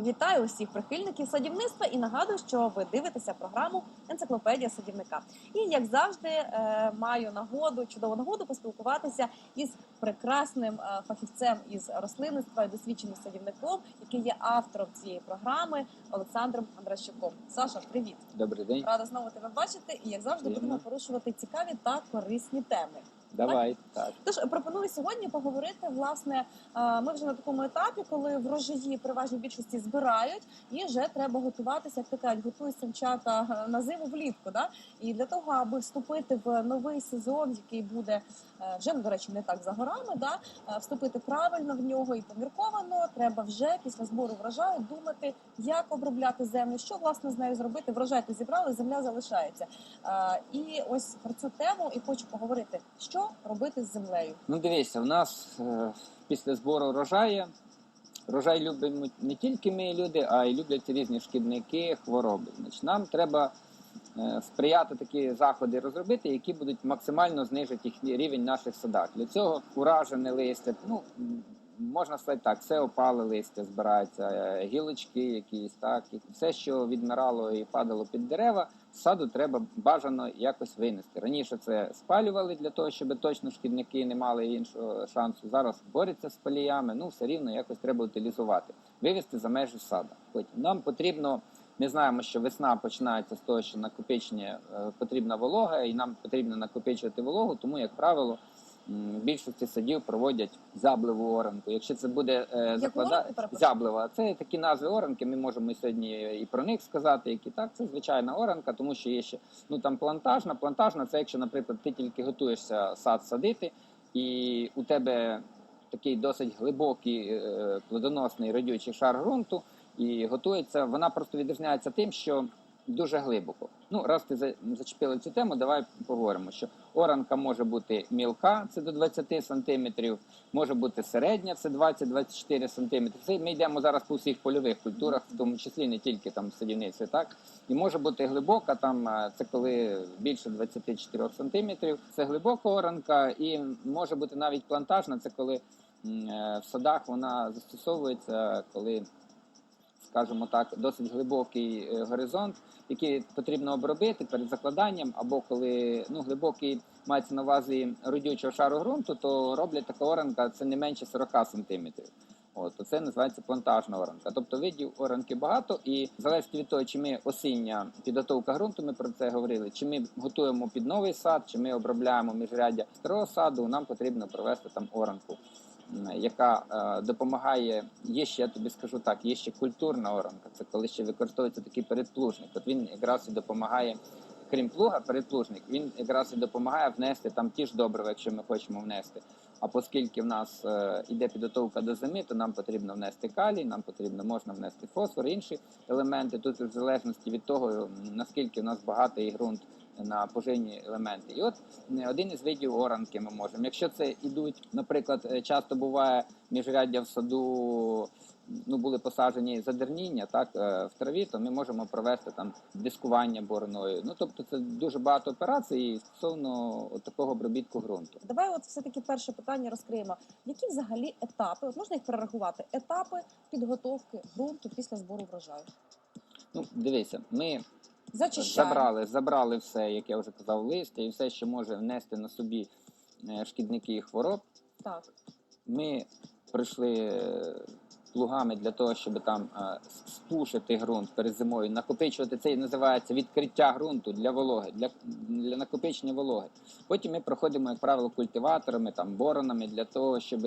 Вітаю усіх прихильників садівництва і нагадую, що ви дивитеся програму Енциклопедія садівника. І як завжди, е, маю нагоду, чудову нагоду поспілкуватися із прекрасним е, фахівцем із рослинництва і досвідченим садівником, який є автором цієї програми Олександром Андращуком. Саша, привіт! Добрий день. Рада знову тебе бачити. І як завжди, Приємно. будемо порушувати цікаві та корисні теми. Давай. Так. Тож пропоную сьогодні поговорити. Власне, е, ми вже на такому етапі, коли врожаї переважно більшості збирають, і вже треба готуватися, як ти кажуть, готують самчата е, на зиму влітку. Да? І для того, аби вступити в новий сезон, який буде е, вже до речі, не так за горами, да? е, вступити правильно в нього і помірковано, треба вже після збору врожаю думати, як обробляти землю, що власне з нею зробити. Врожай ти зібрали, земля залишається. Е, І ось про цю тему і хочу поговорити, що робити з землею. Ну дивися, у нас е, після збору врожаю врожай любимо не тільки ми люди, а й люблять різні шкідники, хвороби. Значить, нам треба е, сприяти такі заходи розробити, які будуть максимально знижити їх рівень наших садах. Для цього уражене листя, ну можна сказати так, все опале листя збирається, е, гілочки якісь, так, і все, що відмирало і падало під дерева, саду треба бажано якось винести. Раніше це спалювали для того, щоб точно шкідники не мали іншого шансу. Зараз борються з паліями, ну все рівно якось треба утилізувати, вивести за межі сада. Потім нам потрібно. Ми знаємо, що весна починається з того, що накопичення е, потрібна волога, і нам потрібно накопичувати вологу, тому, як правило, більшості садів проводять зяблеву оранку. Якщо це буде е, заклада... оранку, перепрошую? зяблева, це такі назви оранки. Ми можемо сьогодні і про них сказати, які так, це звичайна оранка, тому що є ще ну там плантажна. Плантажна це якщо, наприклад, ти тільки готуєшся сад садити, і у тебе такий досить глибокий е, плодоносний родючий шар ґрунту, і готується. Вона просто відрізняється тим, що дуже глибоко. Ну, раз ти за- зачепили цю тему, давай поговоримо, що оранка може бути мілка, це до 20 сантиметрів, може бути середня, це 20-24 сантиметри. Це ми йдемо зараз по всіх польових культурах, в тому числі не тільки там садівниці, так і може бути глибока, там е, це коли більше 24 сантиметрів. Це глибока оранка, і може бути навіть плантажна, це коли е, в садах вона застосовується, коли скажімо так, досить глибокий е, горизонт, який потрібно обробити перед закладанням, або коли ну глибокий мається на увазі родючого шару ґрунту, то роблять така оранка це не менше 40 сантиметрів. От це називається плантажна оранка. Тобто видів оранки багато, і залежить від того, чи ми осіння підготовка ґрунту, ми про це говорили, чи ми готуємо під новий сад, чи ми обробляємо міжряддя старого саду, нам потрібно провести там оранку яка е, допомагає. Є ще я тобі скажу так, є ще культурна оранка. Це коли ще використовується такий передплужник. От він якраз і допомагає, крім плуга, передплужник, він якраз і допомагає внести там ті ж добрива, якщо ми хочемо внести. А оскільки в нас е, іде підготовка до зими, то нам потрібно внести калій, нам потрібно можна внести фосфор, інші елементи. Тут в залежності від того, наскільки в нас багатий ґрунт на поживні елементи. І от один із видів оранки ми можемо. Якщо це ідуть, наприклад, е, часто буває міжряддя в саду. Ну, були посаджені задерніння, так е, в траві, то ми можемо провести там дискування бороною. Ну тобто, це дуже багато операцій стосовно от такого обробітку ґрунту. Давай, от все таки перше питання розкриємо. Які взагалі етапи? От можна їх перерахувати? Етапи підготовки ґрунту після збору врожаю. Ну, дивися, ми Зачищаємо. забрали, забрали все, як я вже казав, листя, і все, що може внести на собі е, шкідники і хвороб. Так. Ми прийшли е, плугами для того, щоб там е, спушити ґрунт перед зимою, накопичувати це і називається відкриття ґрунту для вологи, для, для накопичення вологи. Потім ми проходимо, як правило, культиваторами, там боронами для того, щоб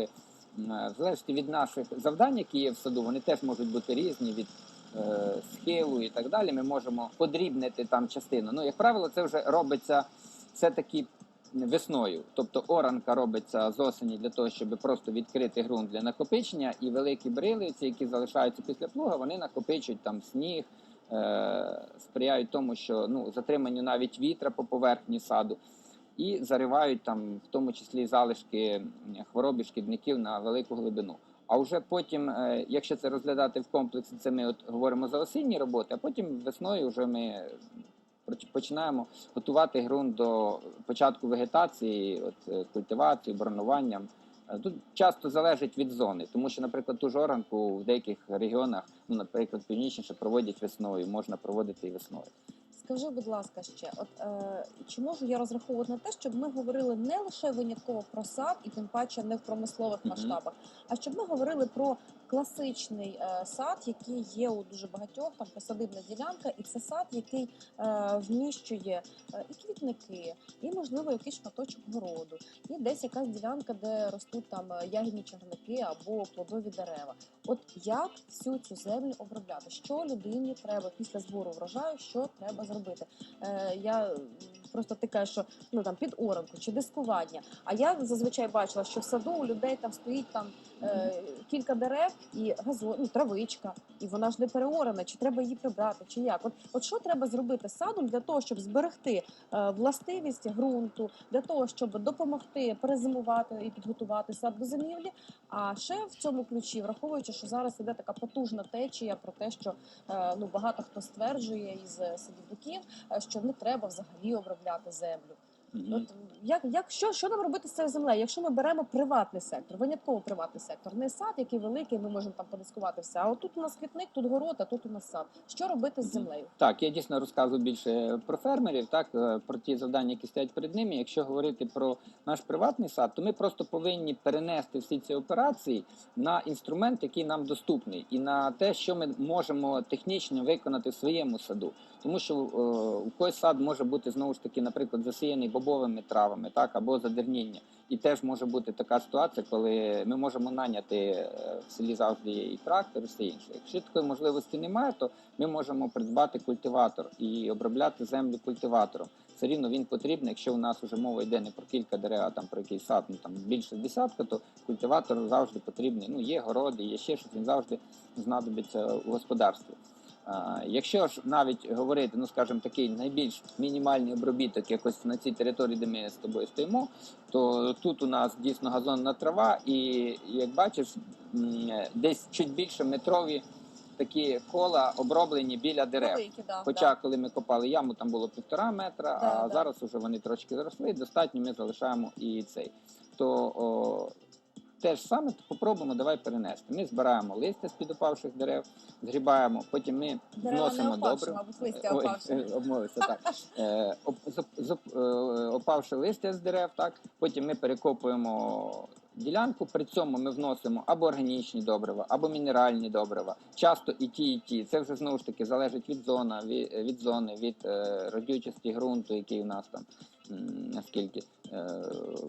в залежності від наших завдань, які є в саду, вони теж можуть бути різні від схилу і так далі. Ми можемо подрібнити там частину. Ну, як правило, це вже робиться все таки весною. Тобто оранка робиться з осені для того, щоб просто відкрити ґрунт для накопичення, і великі брилиці, які залишаються після плуга, вони накопичують там сніг, е- сприяють тому, що ну затриманню навіть вітра по поверхні саду. І заривають там, в тому числі залишки хвороб і шкідників на велику глибину. А вже потім, е, якщо це розглядати в комплексі, це ми от говоримо за осінні роботи, а потім весною вже ми починаємо готувати ґрунт до початку вегетації, от е, культивації, бронуванням Е, Тут часто залежить від зони, тому що, наприклад, ту ж оранку в деяких регіонах, ну, наприклад, північніше проводять весною, можна проводити і весною. Скажи, будь ласка, ще, от е, чи можу я розраховувати на те, щоб ми говорили не лише винятково про сад, і тим паче не в промислових масштабах, а щоб ми говорили про класичний е, сад, який є у дуже багатьох, там посадибна ділянка, і це сад, який е, вміщує е, і квітники, і можливо якийсь шматочок городу, і десь якась ділянка, де ростуть там ягідні чагарники або плодові дерева. От як всю цю землю обробляти? Що людині треба після збору врожаю? Що треба зробити? Я просто тикаю, що ну там під оранку чи дискування. А я зазвичай бачила, що в саду у людей там стоїть там е, кілька дерев і газон, ну, травичка, і вона ж не переорана. Чи треба її прибрати, чи як? От, от що треба зробити садом для того, щоб зберегти е, властивість ґрунту, для того, щоб допомогти перезимувати і підготувати сад до зимівлі? А ще в цьому ключі, враховуючи, що зараз іде така потужна течія про те, що е, ну багато хто стверджує із садівників, е, що не треба взагалі обробляти землю. От як, як що, що нам робити з цією землею? Якщо ми беремо приватний сектор, винятково приватний сектор, не сад, який великий, ми можемо там подискувати все. А отут у нас квітник, тут город, а тут у нас сад. Що робити з землею? Так, я дійсно розказую більше про фермерів, так е, про ті завдання, які стоять перед ними. Якщо говорити про наш приватний сад, то ми просто повинні перенести всі ці операції на інструмент, який нам доступний, і на те, що ми можемо технічно виконати в своєму саду. Тому що е, у когось сад може бути знову ж таки, наприклад, засіяний бобовими травами, так або задерніння. І теж може бути така ситуація, коли ми можемо наняти е, в селі завжди і трактор, і все інше. Якщо такої можливості немає, то ми можемо придбати культиватор і обробляти землю культиватором. Все рівно він потрібен. Якщо у нас вже мова йде не про кілька дерев, а там про якийсь сад, ну там більше десятка, то культиватор завжди потрібний. Ну є городи, є ще щось, він завжди знадобиться у господарстві. Якщо ж навіть говорити, ну скажімо, такий найбільш мінімальний обробіток якось на цій території, де ми з тобою стоїмо, то тут у нас дійсно газонна трава, і як бачиш, десь чуть більше метрові такі кола оброблені біля дерев. Великі, да, Хоча, коли ми копали яму, там було півтора метра, Да, а да. зараз вже вони трошки заросли. Достатньо ми залишаємо і цей. То о, те ж саме попробуємо, давай перенести. Ми збираємо листя з під опавших дерев, згрібаємо, потім ми Дерева вносимо добре. опавші. е, обмовився, так. Е, е, опавши листя з дерев, так. Потім ми перекопуємо ділянку, при цьому ми вносимо або органічні добрива, або мінеральні добрива. Часто і ті, і ті. Це вже знову ж таки залежить від зони, від, від зони, від е, родючості ґрунту, який у нас там наскільки. Е,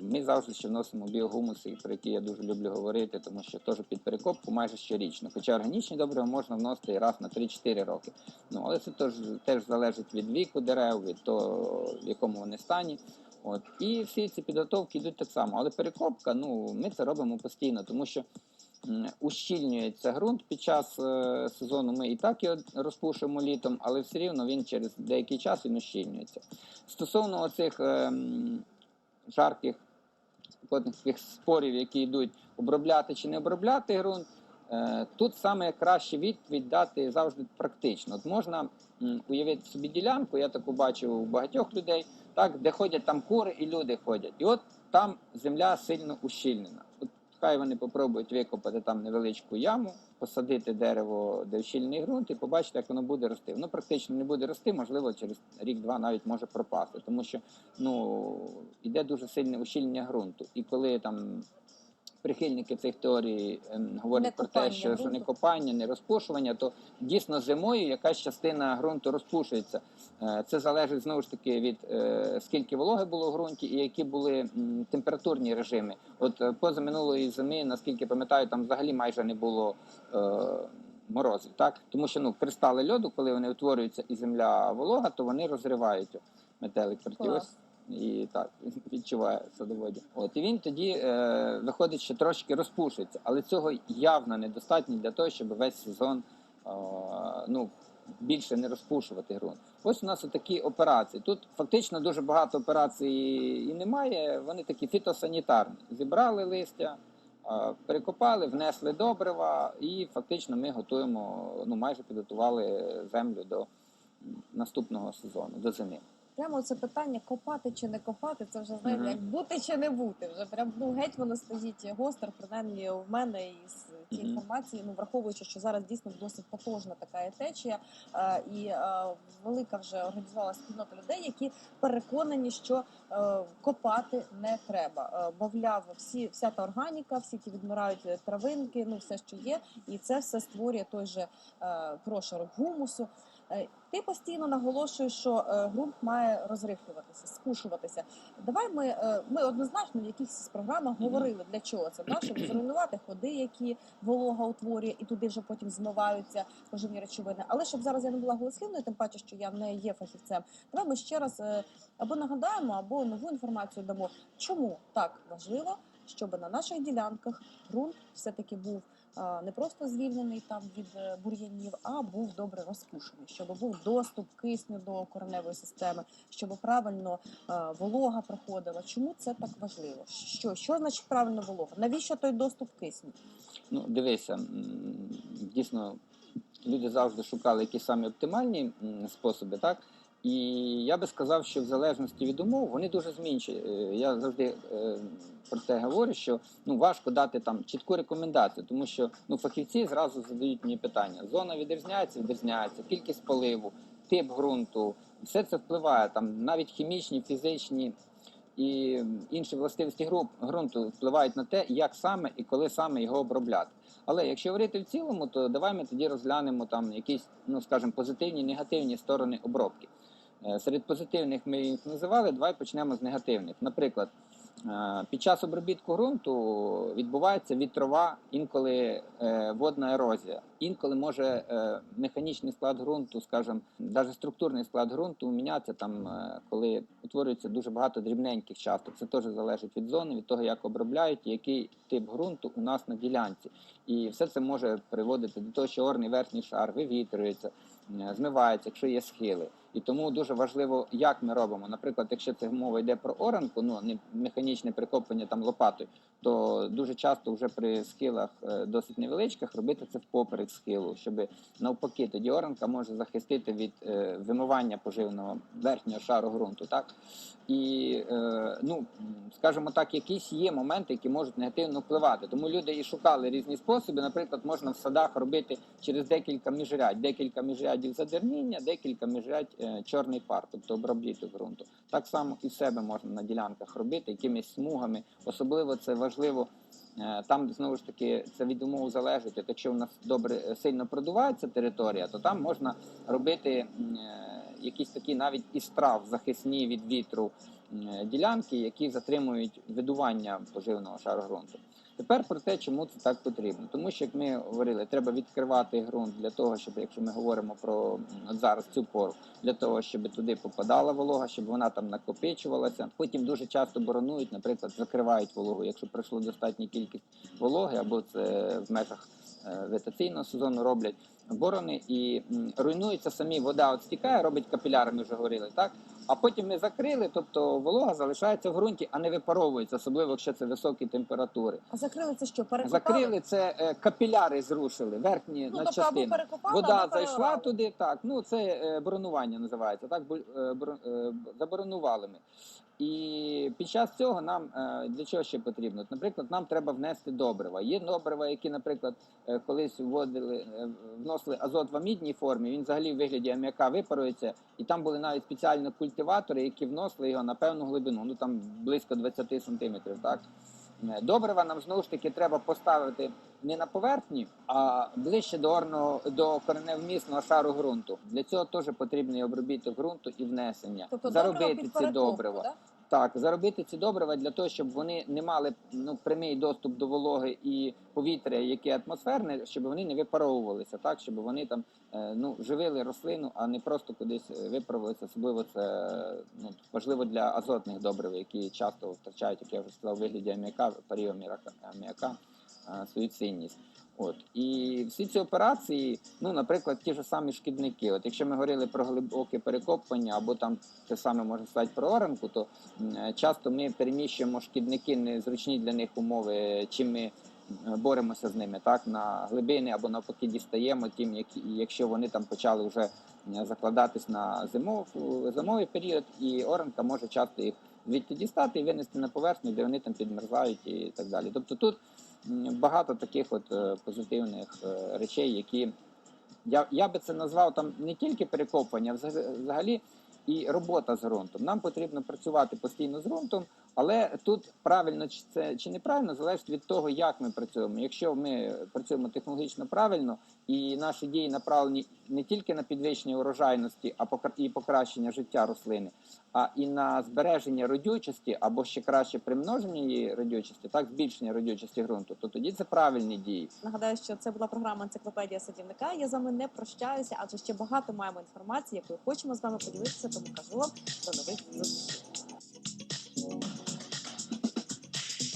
Ми завжди ще вносимо біогумуси, про які я дуже люблю говорити, тому що теж під перекопку майже щорічно. Хоча органічні добрива можна вносити і раз на 3-4 роки. Ну але це теж, теж залежить від віку дерев, від того, в якому вони стані. От і всі ці підготовки йдуть так само. Але перекопка, ну ми це робимо постійно, тому що ущільнюється ґрунт під час е, сезону. Ми і так його розпушуємо літом, але все рівно він через деякий час він ущільнюється. Стосовно оцих ем, жарких спекотних спорів, які йдуть обробляти чи не обробляти ґрунт. Е, Тут саме краще відповідь дати завжди практично. От можна уявити собі ділянку, я таку бачив у багатьох людей, так, де ходять там кури і люди ходять. І от там земля сильно ущільнена. От хай вони попробують викопати там невеличку яму, посадити дерево, де щільний ґрунт, і побачити, як воно буде рости. Воно практично не буде рости, можливо, через рік-два навіть може пропасти, тому що ну йде дуже сильне ущільнення ґрунту. І коли там прихильники цих теорій ем, говорять Не про те, що, не копання, не розпушування, то дійсно зимою якась частина ґрунту розпушується. Е, Це залежить знову ж таки від е, скільки вологи було в ґрунті і які були температурні режими. От е, поза минулої зими, наскільки пам'ятаю, там взагалі майже не було. Морозів, так тому що ну кристали льоду, коли вони утворюються і земля волога, то вони розривають метелик ось і так відчуває садоводі. От і він тоді е, виходить, що трошки розпушується, але цього явно недостатньо для того, щоб весь сезон е, ну більше не розпушувати ґрунт. Ось у нас такі операції. Тут фактично дуже багато операцій і немає. Вони такі фітосанітарні. Зібрали листя. е, Перекопали, внесли добрива, і фактично ми готуємо, ну майже підготували землю до наступного сезону, до зими. Прямо це питання копати чи не копати, це вже знаєте, Мгм. як бути чи не бути. Вже прям ну геть воно стоїть гостро, принаймні в мене із цієї Мгм. інформації. Ну враховуючи, що зараз дійсно досить потужна така течія, е, і е, велика вже організувала спільнота людей, які переконані, що е, копати не треба. Е, мовляв, всі вся та органіка, всі ті відмирають травинки, ну все, що є, і це все створює той же е, прошарок гумусу. Е, Ти постійно наголошуєш, що е, ґрунт має розрихлюватися, спушуватися. Давай ми, е, ми однозначно в якихось програмах говорили для чого це, да? щоб зруйнувати ходи, які волога утворює, і туди вже потім змиваються поживні речовини. Але щоб зараз я не була голослівною, тим паче, що я не є фахівцем. Давай ми ще раз або нагадаємо, або нову інформацію дамо. Чому так важливо, щоб на наших ділянках ґрунт все-таки був е, не просто звільнений там від е, бур'янів, а був добре розпушений, щоб був доступ кисню до кореневої системи, щоб правильно е, волога проходила. Чому це так важливо? Що, що значить правильно волога? Навіщо той доступ кисню? Ну, дивися, дійсно, люди завжди шукали якісь самі оптимальні способи, так? І я би сказав, що в залежності від умов вони дуже змінчі. Е, Я завжди е, про це говорю, що ну важко дати там чітку рекомендацію, тому що ну фахівці зразу задають мені питання: зона відрізняється, відрізняється, кількість поливу, тип ґрунту, все це впливає там, навіть хімічні, фізичні і інші властивості гру- ґрунту впливають на те, як саме і коли саме його обробляти. Але якщо говорити в цілому, то давай ми тоді розглянемо там якісь, ну скажімо, позитивні, негативні сторони обробки. Е, Серед позитивних ми їх називали. Давай почнемо з негативних. Наприклад, е, під час обробітку ґрунту відбувається вітрова, інколи е, водна ерозія, інколи може механічний склад ґрунту, скажімо, навіть структурний склад ґрунту мінятися там, коли утворюється дуже багато дрібненьких часток. Це теж залежить від зони, від того, як обробляють, який тип ґрунту у нас на ділянці. І все це може приводити до того, що орний верхній шар вивітрюється, змивається, якщо є схили. І тому дуже важливо, як ми робимо. Наприклад, якщо це мова йде про оранку, ну не механічне прикопування там лопатою, то дуже часто вже при схилах е, досить невеличких робити це впоперек схилу, щоб навпаки тоді оранка може захистити від е, вимивання поживного верхнього шару ґрунту. Так і е, ну скажімо так, якісь є моменти, які можуть негативно впливати. Тому люди і шукали різні способи. Наприклад, можна в садах робити через декілька міжрядь, декілька міжрядів задерніння, декілька міжрядь чорний пар, тобто обробіток ґрунту. Так само і себе можна на ділянках робити якимись смугами. Особливо це важливо. е, Там, де знову ж таки, це від умов залежить. Якщо в нас добре е, сильно продувається територія, то там можна робити е, якісь такі навіть із трав захисні від вітру е, ділянки, які затримують видування поживного шару ґрунту. Тепер про те, чому це так потрібно. Тому що, як ми говорили, треба відкривати ґрунт для того, щоб, якщо ми говоримо про от зараз цю пору, для того, щоб туди попадала волога, щоб вона там накопичувалася. Потім дуже часто боронують, наприклад, закривають вологу, якщо пройшло достатня кількість вологи, або це в межах е, вегетаційного сезону роблять борони і руйнуються самі вода, от стікає, робить капіляри, ми вже говорили, так. А потім ми закрили, тобто волога залишається в ґрунті, а не випаровується, особливо якщо це високі температури. А закрили це що? Перекопали? Закрили це е, капіляри зрушили, верхні ну, на тобто або перекопали, Вода зайшла туди, так. Ну це е, боронування називається, так бу- е, е, заборонували ми. І під час цього нам е, для чого ще потрібно? Наприклад, нам треба внести добрива. Є добрива, які, наприклад, е, колись вводили, е, вносили азот в амідній формі. Він взагалі в вигляді аміака випарується, і там були навіть спеціальні культиватори, які вносили його на певну глибину, ну там близько 20 сантиметрів. Так добрива нам знову ж таки треба поставити не на поверхні, а ближче до орного до кореневмісного шару ґрунту. Для цього теж потрібний обробіток ґрунту і внесення, Тобто заробити ці добрива. да? Так, заробити ці добрива для того, щоб вони не мали ну прямий доступ до вологи і повітря, яке атмосферне, щоб вони не випаровувалися, так щоб вони там е, ну живили рослину, а не просто кудись е, випаровувалися. Особливо це ну важливо для азотних добрив, які часто втрачають, як я вже сказав, вигляді аміака, паріомірака аміака е, свою цінність. От і всі ці операції, ну наприклад, ті ж самі шкідники. От якщо ми говорили про глибоке перекопування, або там те саме може стати про оранку, то часто ми переміщуємо шкідники незручні для них умови, чим ми е, боремося з ними так на глибини або навпаки дістаємо тим, які якщо вони там почали вже закладатись на зимов, зимовий період, і оранка може часто їх звідти дістати і винести на поверхню, де вони там підмерзають і так далі. Тобто тут багато таких от е, позитивних е, речей, які я, я би це назвав там не тільки перекопування, а взаг- взагалі і робота з ґрунтом. Нам потрібно працювати постійно з ґрунтом, але тут правильно чи це чи неправильно залежить від того, як ми працюємо. Якщо ми працюємо технологічно правильно і наші дії направлені не тільки на підвищення урожайності, а і покращення життя рослини, а і на збереження родючості або ще краще примноження її родючості, так збільшення родючості ґрунту, то тоді це правильні дії. Нагадаю, що це була програма енциклопедія садівника. Я з вами не прощаюся, адже ще багато маємо інформації, якою хочемо з вами поділитися. Тому кажу вам до нових зустрічей.